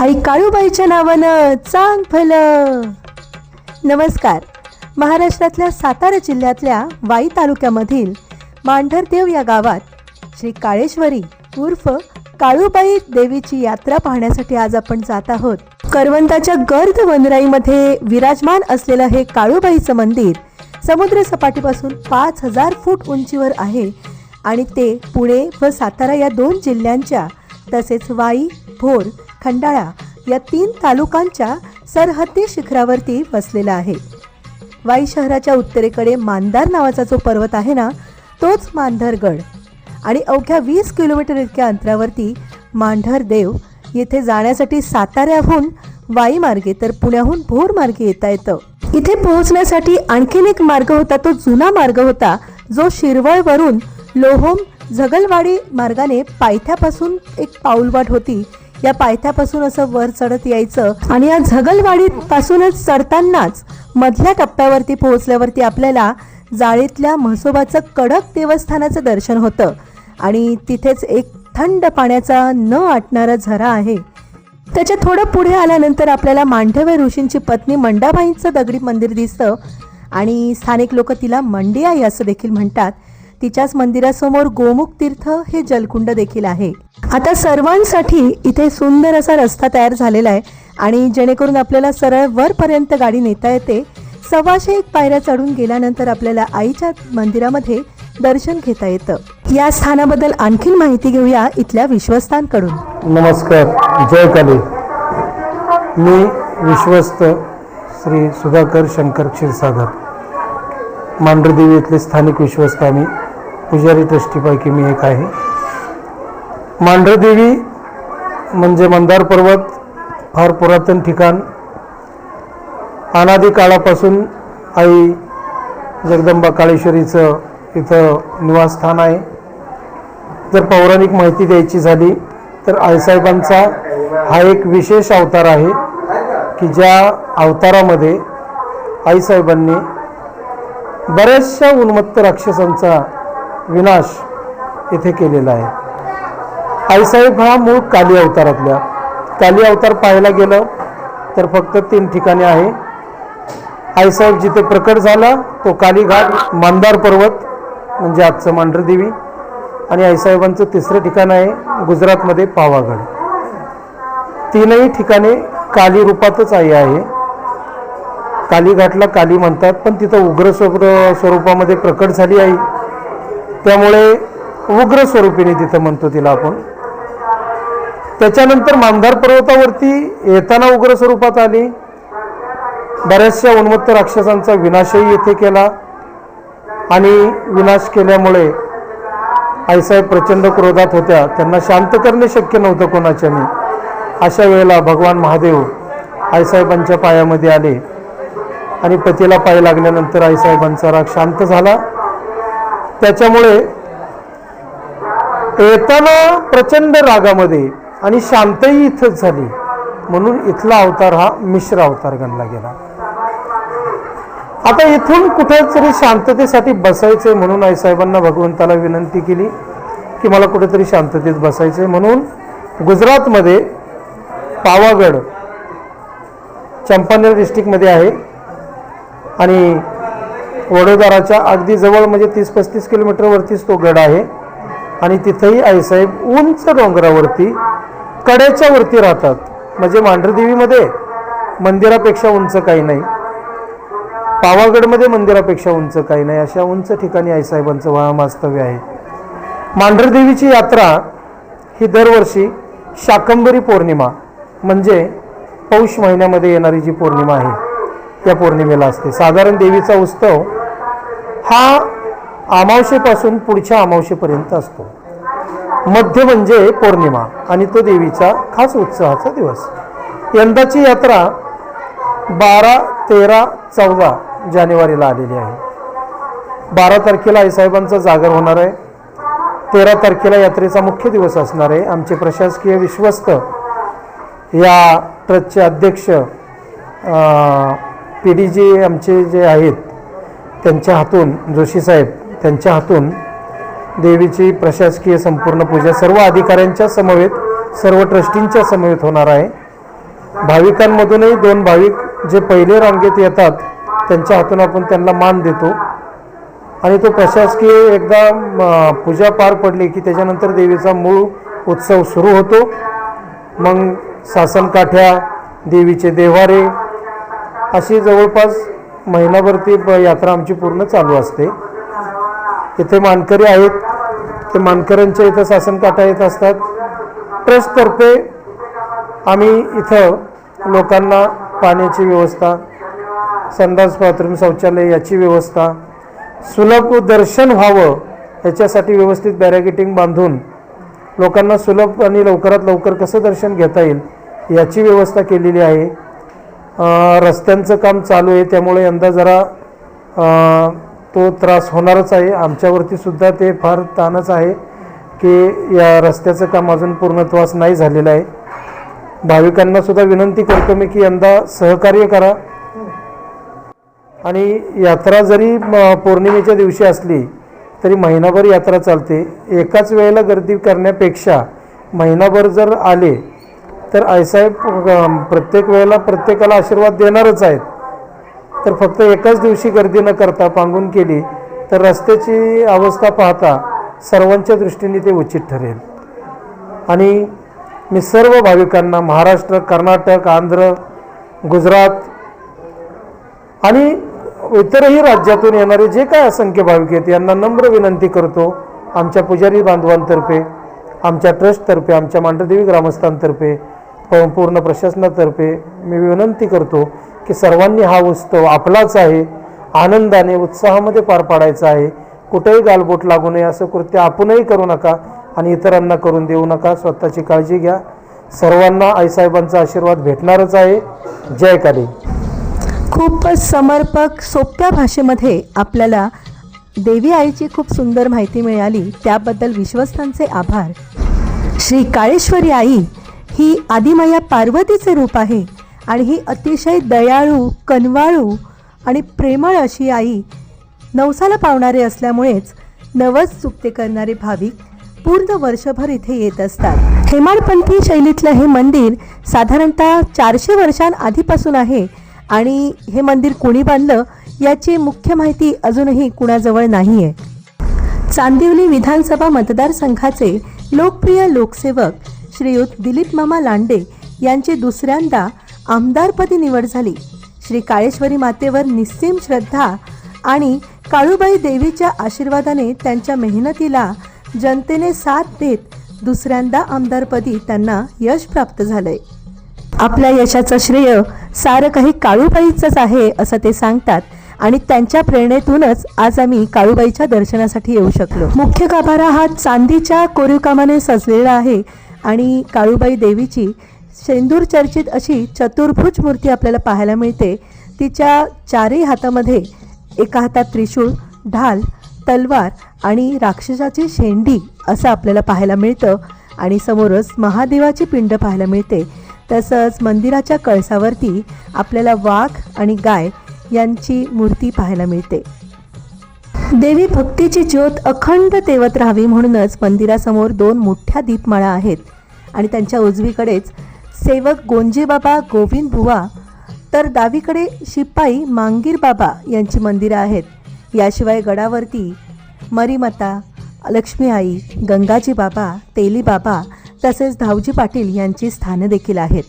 आई काळूबाईच्या नावानं चांग फलं नमस्कार. महाराष्ट्रातल्या सातारा जिल्ह्यातल्या वाई तालुक्यामधील मांढरदेव या गावात श्री काळेश्वरी उर्फ काळूबाई देवीची यात्रा पाहण्यासाठी आज आपण जात आहोत. करवंताच्या गर्द वनराईमध्ये विराजमान असलेलं हे काळूबाईचं मंदिर समुद्र सपाटीपासून पाच हजार फूट उंचीवर आहे आणि ते पुणे व सातारा या दोन जिल्ह्यांच्या तसेच वाई भोर खंडाळा या तीन तालुकांच्या सरहद्दी शिखरावरती वसलेला आहे. वाई शहराच्या उत्तरेकडे मांदार नावाचा जो पर्वत आहे ना तोच मांधरगड आणि अवघ्या वीस किलोमीटर इतक्या अंतरावरती मांढर देव येथे जाण्यासाठी साताऱ्याहून वाई मार्गे तर पुण्याहून भोर मार्गे येता येतं. इथे पोहोचण्यासाठी आणखीन एक मार्ग होता तो जुना मार्ग होता जो शिरवळवरून लोहोम झगलवाडी मार्गाने पायथ्यापासून एक पाऊलवाट होती. या पायथ्यापासून असं वर चढत यायचं आणि या झगलवाडी पासूनच चढतानाच मधल्या टप्प्यावरती पोहोचल्यावरती आपल्याला जाळीतल्या म्हसोबाचं कडक देवस्थानाचं दर्शन होतं. आणि तिथेच एक थंड पाण्याचा न आटणारा झरा आहे. त्याच्या थोडं पुढे आल्यानंतर आपल्याला मांढवे ऋषींची पत्नी मंडाबाईंचं दगडी मंदिर दिसतं. आणि स्थानिक लोक तिला मंडियाई असं देखील म्हणतात. तिच्याच मंदिरासमोर गोमुख तीर्थ हे जलकुंड देखील आहे. आता सर्वांसाठी इथे सुंदर असा रस्ता तयार झालेला आहे आणि जेणेकरून आपल्याला सरळ वरपर्यंत गाडी नेता येते. सव्वाशे एक पायऱ्या चढून गेल्यानंतर आपल्याला आईच्या मंदिरामध्ये दर्शन घेता येतं. या स्थानाबद्दल आणखीन माहिती घेऊया इथल्या विश्वस्तांकडून नमस्कार जय काली. मी विश्वस्त श्री सुधाकर शंकर क्षीरसागर. मांढरदेवी इथले स्थानिक विश्वस्त आम्ही पुजारी ट्रस्टीपैकी मी एक आहे. मांढरदेवी म्हणजे मंदार पर्वत फार पुरातन ठिकाण. अनादी काळापासून आई जगदंबा काळेश्वरीचं इथं निवासस्थान आहे. जर पौराणिक माहिती द्यायची झाली तर आईसाहेबांचा हा एक विशेष अवतार आहे की ज्या अवतारामध्ये आईसाहेबांनी बऱ्याचशा उन्मत्त राक्षसांचा विनाश येथे केलेला आहे. आईसाहेब हा मूळ काली अवतारातल्या. काली अवतार पाहायला गेलं तर फक्त तीन ठिकाणी आहे. आईसाहेब जिथे प्रकट झाला तो कालीघाट मांदार पर्वत म्हणजे आजचं मांढरदेवी. आणि आईसाहेबांचं तिसरं ठिकाण आहे गुजरातमध्ये पावागड तीनही ठिकाणे काली रूपातच आई आहे. कालीघाटला काली म्हणतात पण तिथं उग्र स्वग्र स्वरूपामध्ये प्रकट झाली आई. त्यामुळे उग्र स्वरूपीने तिथं म्हणतो तिला आपण. त्याच्यानंतर मांधार पर्वतावरती येताना उग्र स्वरूपात आली. बऱ्याचशा उन्मत्त राक्षसांचा विनाशही येथे केला. आणि विनाश केल्यामुळे आईसाहेब प्रचंड क्रोधात होत्या. त्यांना शांत करणे शक्य नव्हतं कोणाच्याने. अशा वेळेला भगवान महादेव आईसाहेबांच्या पायामध्ये आले. आणि पतीला पाय लागल्यानंतर आईसाहेबांचा राग शांत झाला. त्याच्यामुळे येताना प्रचंड रागामध्ये आणि शांतही इथंच झाली. म्हणून इथला अवतार हा मिश्र अवतार गणला गेला. आता इथून कुठेतरी शांततेसाठी बसायचंय म्हणून आईसाहेबांना भगवंताला विनंती केली की मला कुठेतरी शांततेत बसायचंय म्हणून गुजरातमध्ये पावागड चंपानेर डिस्ट्रिक्टमध्ये आहे आणि वडोदराच्या अगदी जवळ म्हणजे तीस पस्तीस किलोमीटरवरतीच तो गड आहे. आणि तिथंही आईसाहेब उंच डोंगरावरती कड्याच्या वरती राहतात. म्हणजे मांढरदेवीमध्ये मंदिरापेक्षा उंच काही नाही. पावागडमध्ये मंदिरापेक्षा उंच काही नाही. अशा उंच ठिकाणी आईसाहेबांचं वास्तव्य आहे. मांढरदेवीची यात्रा ही दरवर्षी शाकंबरी पौर्णिमा म्हणजे पौष महिन्यामध्ये येणारी जी पौर्णिमा आहे त्या पौर्णिमेला असते. साधारण देवीचा उत्सव हा अमावशेपासून पुढच्या अमावशेपर्यंत असतो. मध्य म्हणजे पौर्णिमा आणि तो देवीचा खास उत्सवाचा दिवस. यंदाची यात्रा बारा तेरा चौदा जानेवारीला आलेली आहे. बारा तारखेला आईसाहेबांचा जागर होणार आहे. तेरा तारखेला यात्रेचा मुख्य दिवस असणार आहे. आमचे प्रशासकीय विश्वस्त या ट्रस्टचे अध्यक्ष पी डी जी आमचे जे आहेत त्यांच्या हातून जोशी साहेब त्यांच्या हातून देवीची प्रशासकीय संपूर्ण पूजा सर्व अधिकाऱ्यांच्या समवेत सर्व ट्रस्टींच्या समवेत होणार आहे. भाविकांमधूनही दोन भाविक जे पहिले रांगेत येतात त्यांच्या हातून आपण त्यांना मान देतो. आणि तो प्रशासकीय एकदा पूजा पार पडली की त्याच्यानंतर देवीचा मूळ उत्सव सुरू होतो. मग सासनकाठ्या देवीचे देव्हारे अशी जवळपास महिनाभर ती यात्रा आमची पूर्ण चालू असते. इथे मानकरी आहेत. ते मानकऱ्यांच्या इथं सासनकाठा येत असतात. ट्रस्टतर्फे आम्ही इथं लोकांना पाण्याची व्यवस्था संडास बाथरूम शौचालय याची व्यवस्था सुलभ दर्शन व्हावं याच्यासाठी व्यवस्थित बॅरॅगेटिंग बांधून लोकांना सुलभ आणि लवकरात लवकर कसं दर्शन घेता येईल याची व्यवस्था केलेली आहे. रस्त्यांचं काम चालू आहे त्यामुळे यंदा जरा तो त्रास होणारच आहे. आमच्यावरती सुद्धा ते फार ताणच आहे की या रस्त्याचं काम अजून पूर्णत्वास नाही झालेलं आहे. भाविकांना सुद्धा विनंती करतो मी की यंदा सहकार्य करा. आणि यात्रा जरी म, पौर्णिमेच्या दिवशी असली तरी महिनाभर यात्रा चालते. एकाच वेळेला गर्दी करण्यापेक्षा महिनाभर जर आले तर आईसाहेब प्रत्येक वेळेला प्रत्येकाला आशीर्वाद देणारच आहेत. तर फक्त एकाच दिवशी गर्दी न करता पांगून केली तर रस्त्याची अवस्था पाहता सर्वांच्या दृष्टीने ते उचित ठरेल. आणि मी सर्व भाविकांना महाराष्ट्र कर्नाटक आंध्र गुजरात आणि इतरही राज्यातून येणारे जे काय असंख्य भाविक आहेत यांना नम्र विनंती करतो आमच्या पुजारी बांधवांतर्फे आमच्या ट्रस्टतर्फे आमच्या मांडदेवी ग्रामस्थांतर्फे पूर्ण प्रशासनातर्फे मी विनंती करतो की सर्वांनी हा उत्सव आपलाच आहे आनंदाने उत्साहामध्ये पार पाडायचा आहे. कुठेही गालबोट लागू नये असं कृत्य आपणही करू नका आणि इतरांना करून देऊ नका. स्वतःची काळजी घ्या. सर्वांना आईसाहेबांचा आशीर्वाद भेटणारच आहे. जय काली. खूपच समर्पक सोप्या भाषेमध्ये आपल्याला देवी आईची खूप सुंदर माहिती मिळाली. त्याबद्दल विश्वस्तांचे आभार. श्री काळेश्वरी आई ही आदिमाया पार्वतीचे रूप आहे आणि ही अतिशय दयाळू कनवाळू आणि प्रेमळ अशी आई नवसाला पावणारे असल्यामुळेच नवस चुकते करणारे भाविक पूर्ण वर्षभर इथे येत असतात. हेमाडपंथी शैलीतलं हे मंदिर साधारणतः चारशे वर्षांआधीपासून आहे आणि हे मंदिर कोणी बांधलं याची मुख्य माहिती अजूनही कुणाजवळ नाही आहे चांदिवली विधानसभा मतदारसंघाचे लोकप्रिय लोकसेवक श्रीयुत दिलीप मामा लांडे यांची दुसऱ्यांदा आमदारपदी निवड झाली. श्री काळेश्वरी मातेवर निस्सीम श्रद्धा आणि काळूबाई देवीच्या आशीर्वादाने त्यांच्या मेहनतीला जनतेने साथ देत दुसऱ्यांदा आमदारपदी त्यांना यश प्राप्त झालंय. आपल्या यशाचं श्रेय सारं काही काळूबाईचंच आहे असं ते सांगतात आणि त्यांच्या प्रेरणेतूनच आज आम्ही काळूबाईच्या दर्शनासाठी येऊ शकलो. मुख्य गाभारा हा चांदीच्या कोरीवकामाने सजलेला आहे. आणि काळूबाई देवीची शेंदूर चर्चित अशी चतुर्भुज मूर्ती आपल्याला पाहायला मिळते. तिच्या चारही हातामध्ये एका हातात त्रिशूळ ढाल तलवार आणि राक्षसाची शेंडी असं आपल्याला पाहायला मिळतं आणि समोरच महादेवाची पिंड पाहायला मिळते. तसंच मंदिराच्या कळसावरती आपल्याला वाघ आणि गाय यांची मूर्ती पाहायला मिळते. देवी भक्तीची ज्योत अखंड तेवत राहावी म्हणूनच मंदिरासमोर दोन मोठ्या दीपमाळा आहेत. आणि त्यांच्या उजवीकडेच सेवक गोंजेबाबा गोविंद बुवा तर डावीकडे शिपाई मांगीर बाबा यांची मंदिरं आहेत. याशिवाय गडावरती मरीमता लक्ष्मी आई गंगाजी बाबा तेली बाबा तसेच धावजी पाटील यांची स्थानं देखील आहेत.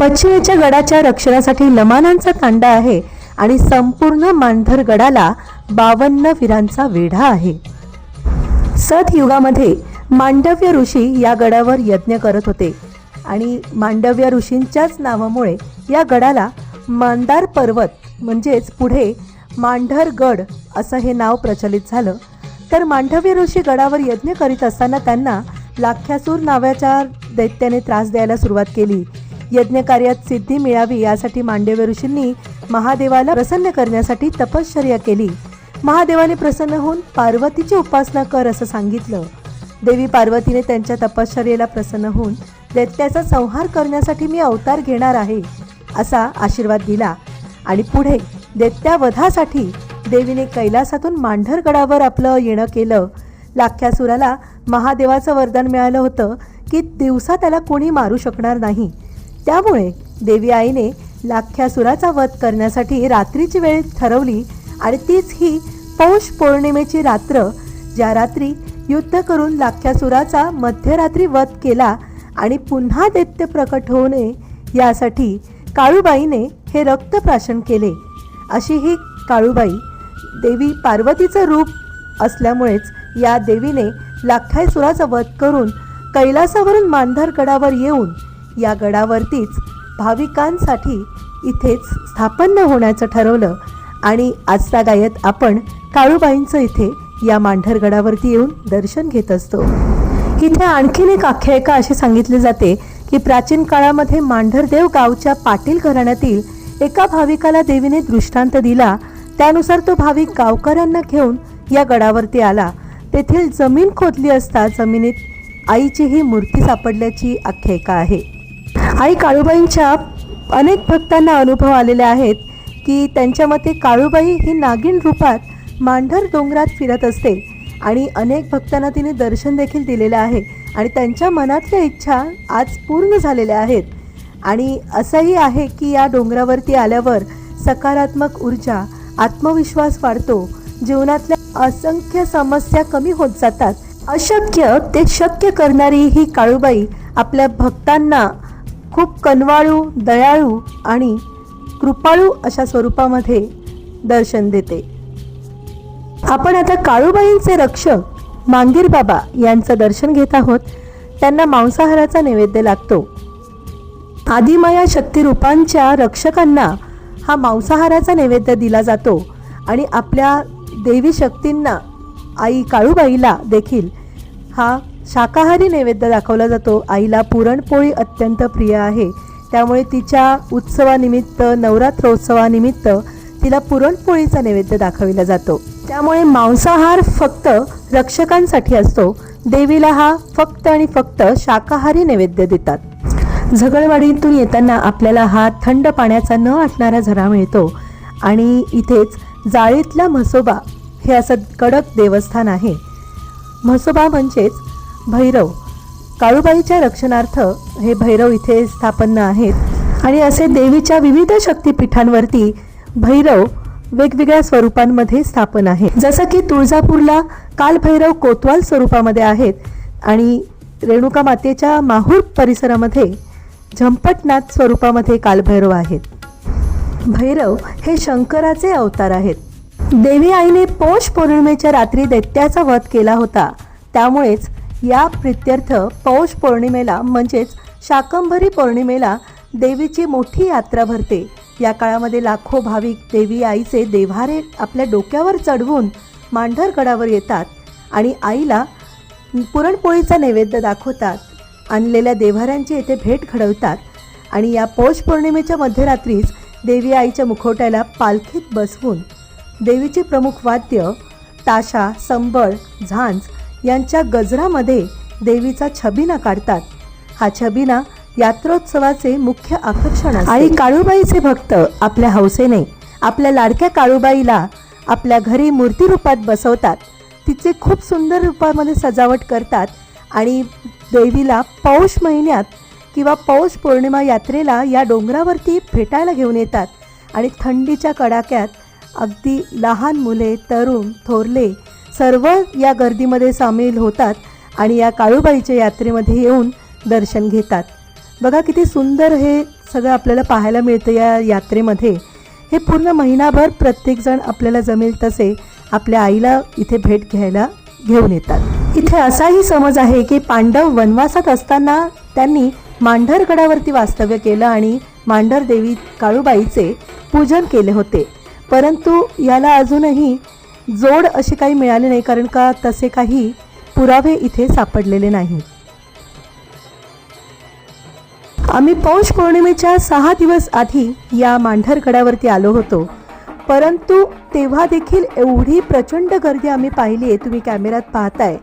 पश्चिमेच्या गडाच्या रक्षणासाठी लमानांचा तांडा आहे आणि संपूर्ण मांढर गडाला बावन्न वीरांचा वेढा आहे. सतयुगामध्ये मांडव्य ऋषी या गडावर यज्ञ करत होते. आणि मांडव्य ऋषींच्याच नावामुळे या गडाला मांदार पर्वत म्हणजेच पुढे मांढरगड असं हे नाव प्रचलित झालं. तर मांडव्य ऋषी गडावर यज्ञ करीत असताना त्यांना लाख्यासूर नावाच्या दैत्याने त्रास द्यायला सुरुवात केली. यज्ञ कार्यात सिद्धी मिळावी यासाठी मांडव्य ऋषींनी महादेवाला प्रसन्न करण्यासाठी तपश्चर्या केली. महादेवाने प्रसन्न होऊन पार्वतीची उपासना कर असं सांगितलं. देवी पार्वतीने त्यांच्या तपश्चर्येला प्रसन्न होऊन दैत्याचा संहार करण्यासाठी मी अवतार घेणार आहे असा आशीर्वाद दिला. आणि पुढे दैत्यावधासाठी देवीने कैलासातून मांढरगडावर आपलं येणं केलं. लाख्यासुराला महादेवाचं वरदान मिळालं होतं की दिवसा त्याला कोणी मारू शकणार नाही. त्यामुळे देवी आईने लाख्यासुराचा वध करण्यासाठी रात्रीची वेळ ठरवली आणि तीच ही पौष पौर्णिमेची रात्र ज्या रात्री युद्ध करून लाख्यासुराचा मध्यरात्री वध केला आणि पुन्हा दैत्य प्रकट होऊ नये यासाठी काळूबाईने हे रक्तप्राशन केले. अशी ही काळूबाई देवी पार्वतीचं रूप असल्यामुळेच या देवीने लाखायसुराचा वध करून कैलासावरून मांधर गडावर येऊन या गडावरतीच भाविकांसाठी इथेच स्थापन्न होण्याचं ठरवलं आणि आजचा गायत आपण काळूबाईंचं इथे या मांढर गडावरती येऊन दर्शन घेत असतो. इथे आणखीन एक आख्यायिका अशी सांगितली जाते की प्राचीन काळामध्ये मांढरदेव गावच्या पाटील घराण्यातील एका भाविकाला देवीने दृष्टांत दिला. त्यानुसार तो भाविक गावकऱ्यांना घेऊन या गडावरती आला. तेथील जमीन खोदली असता जमिनीत आईची ही मूर्ती सापडल्याची आख्यायिका आहे. आई काळूबाईंच्या अनेक भक्तांना अनुभव आलेले आहेत की त्यांच्या मते काळूबाई ही नागिन रूपात मांढर डोंगरात फिरत असते आणि अनेक भक्तांना तिने दर्शन देखील दिलेलं आहे आणि त्यांच्या मनातल्या इच्छा आज पूर्ण झालेल्या आहेत. आणि असंही आहे की या डोंगरावरती आल्यावर सकारात्मक ऊर्जा आत्मविश्वास वाढतो जीवनातल्या असंख्य समस्या कमी होत जातात. अशक्य ते शक्य करणारी ही काळूबाई आपल्या भक्तांना खूप कनवाळू दयाळू आणि कृपाळू अशा स्वरूपामध्ये दर्शन देते. आपण आता काळूबाईंचे रक्षक मांगीर बाबा यांचं दर्शन घेत आहोत. त्यांना मांसाहाराचा नैवेद्य लागतो. आदिमाया शक्तिरूपांच्या रक्षकांना हा मांसाहाराचा नैवेद्य दिला जातो आणि आपल्या देवी शक्तींना आई काळूबाईला देखील हा शाकाहारी नैवेद्य दाखवला जातो. आईला पुरणपोळी अत्यंत प्रिय आहे. त्यामुळे तिच्या उत्सवानिमित्त नवरात्रोत्सवानिमित्त तिला पुरणपोळीचा नैवेद्य दाखविला जातो. त्यामुळे मांसाहार फक्त रक्षकांसाठी असतो. देवीला हा फक्त आणि फक्त शाकाहारी नैवेद्य देतात. झगडवाडीतून येताना आपल्याला हा थंड पाण्याचा न आटणारा झरा मिळतो. आणि इथेच जाळीतला म्हसोबा हे असं कडक देवस्थान आहे. म्हसोबा म्हणजेच भैरव. काळूबाईच्या रक्षणार्थ हे भैरव इथे स्थापन्न आहेत. आणि असे देवीच्या विविध शक्तिपीठांवरती भैरव वेगवेगळ्या स्वरूपांमध्ये स्थापन आहे. जसं की तुळजापूरला कालभैरव कोतवाल स्वरूपामध्ये आहेत आणि रेणुका मातेच्या माहूर परिसरामध्ये झंपटनाथ स्वरूपामध्ये कालभैरव आहेत. भैरव हे शंकराचे अवतार आहेत. देवी आईने पौष पौर्णिमेच्या रात्री दैत्याचा वध केला होता. त्यामुळेच या प्रित्यर्थ पौष पौर्णिमेला म्हणजेच शाकंभरी पौर्णिमेला देवीची मोठी यात्रा भरते. या काळामध्ये लाखो भाविक देवी आईचे देव्हारे आपल्या डोक्यावर चढवून मांढरगडावर येतात आणि आईला पुरणपोळीचा नैवेद्य दाखवतात. आणलेल्या देव्हाऱ्यांची येथे भेट घडवतात आणि या पौष पौर्णिमेच्या मध्यरात्रीच देवी आईच्या मुखवट्याला पालखीत बसवून देवीचे प्रमुख वाद्य ताशा संबळ झांज यांच्या गजरामध्ये देवीचा छबिना काढतात. हा छबिना यात्रोत्सवाचे मुख्य आकर्षण आणि आई काळूबाईचे भक्त आपल्या हौसेने आपल्या लाडक्या काळूबाईला आपल्या घरी मूर्ती रूपात बसवतात. तिचे खूप सुंदर रूपामध्ये सजावट करतात आणि देवीला पौष महिन्यात किंवा पौष पौर्णिमा यात्रेला या डोंगरावरती भेटायला घेऊन येतात आणि थंडीच्या कडाक्यात अगदी लहान मुले तरुण थोरले सर्व या गर्दीमध्ये सामील होतात आणि या काळूबाईच्या यात्रेमध्ये येऊन दर्शन घेतात. बघा किती सुंदर हे सगळं आपल्याला पाहायला मिळतं या यात्रेमध्ये. हे पूर्ण महिनाभर प्रत्येकजण आपल्याला जमेल तसे आपल्या आईला इथे भेट घ्यायला घेऊन येतात. इथे असाही समज आहे की पांडव वनवासात असताना त्यांनी मांढरगडावरती वास्तव्य केलं आणि मांढर देवी काळूबाईचे पूजन केले होते. परंतु याला अजूनही जोड असे काही मिळाले नाही कारण का तसे काही पुरावे इथे सापडलेले नाही. आम्ही पौष पौर्णिमेच्या सहा दिवस आधी या मांढरगडावरती आलो होतो. परंतु तेव्हा देखील एवढी प्रचंड गर्दी आम्ही पाहिली आहे तुम्ही कॅमेऱ्यात पाहताय.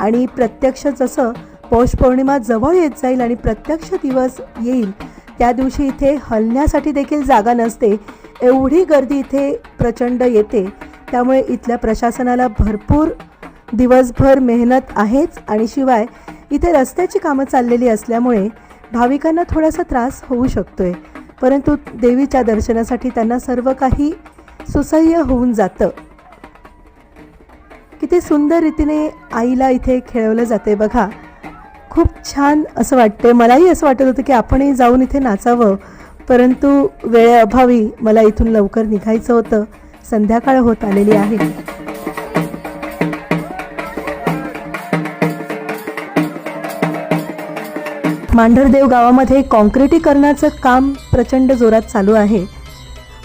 आणि प्रत्यक्ष जसं पौष पौर्णिमा जवळ येत जाईल आणि प्रत्यक्ष दिवस येईल त्या दिवशी इथे हलण्यासाठी देखील जागा नसते. एवढी गर्दी इथे प्रचंड येते. त्यामुळे इथल्या प्रशासनाला भरपूर दिवसभर मेहनत आहेच. आणि शिवाय इथे रस्त्याची कामं चाललेली असल्यामुळे भाविकांना थोडासा त्रास होऊ शकतोय परंतु देवीच्या दर्शनासाठी त्यांना सर्व काही सुसह्य होऊन जातं. किती सुंदर रीतीने आईला इथे खेळवलं जाते बघा. खूप छान असं वाटते मलाही असं वाटत होतं की आपणही जाऊन इथे नाचावं परंतु वेळेअभावी मला इथून लवकर निघायचं होतं. संध्याकाळ होत आलेली आहे. मांढरदेव गावामध्ये कॉन्क्रिटीकरणाचं काम प्रचंड जोरात चालू आहे.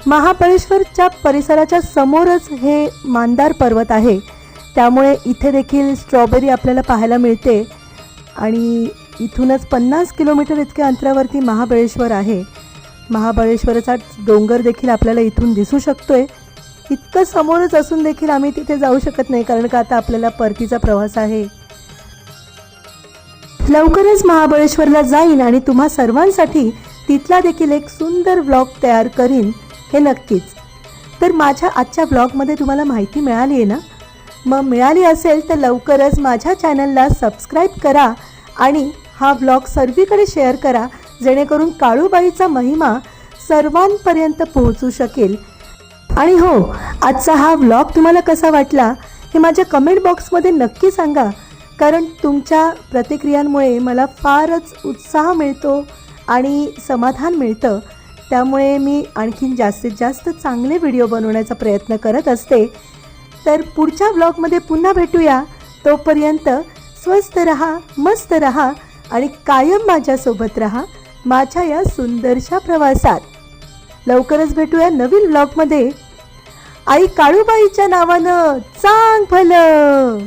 महाबळेश्वरच्या परिसराच्या समोरच हे मांदार पर्वत आहे. त्यामुळे इथे देखील स्ट्रॉबेरी आपल्याला पाहायला मिळते. आणि इथूनच पन्नास किलोमीटर इतक्या अंतरावरती महाबळेश्वर आहे. महाबळेश्वरचा डोंगर देखील आपल्याला इथून दिसू शकतो आहे इतकं समोरच असून देखील आम्ही तिथे जाऊ शकत नाही कारण का आता आपल्याला परतीचा प्रवास आहे. लवकरच महाबळेश्वरला जाईन आणि तुम्हा सर्वांसाठी तिथला देखील एक सुंदर व्लॉग तयार करीन हे नक्कीच. तर माझ्या आजच्या व्लॉगमध्ये तुम्हाला माहिती मिळाली आहे ना? मग मिळाली असेल तर लवकरच माझ्या चॅनलला सबस्क्राईब करा आणि हा व्लॉग सर्वीकडे शेअर करा जेणेकरून काळूबाईचा महिमा सर्वांपर्यंत पोहोचू शकेल. आणि हो आजचा हा व्लॉग तुम्हाला कसा वाटला हे माझ्या कमेंट बॉक्समध्ये नक्की सांगा. कारण तुमच्या प्रतिक्रियांमुळे मला फारच उत्साह मिळतो आणि समाधान मिळतं. त्यामुळे मी आणखीन जास्तीत जास्त चांगले व्हिडिओ बनवण्याचा प्रयत्न करत असते. तर पुढच्या ब्लॉगमध्ये पुन्हा भेटूया. तोपर्यंत स्वस्त रहा मस्त रहा आणि कायम माझ्यासोबत रहा माझ्या या सुंदरशा प्रवासात. लवकरच भेटूया नवीन ब्लॉगमध्ये. आई काळूबाईच्या नावानं चांग भलं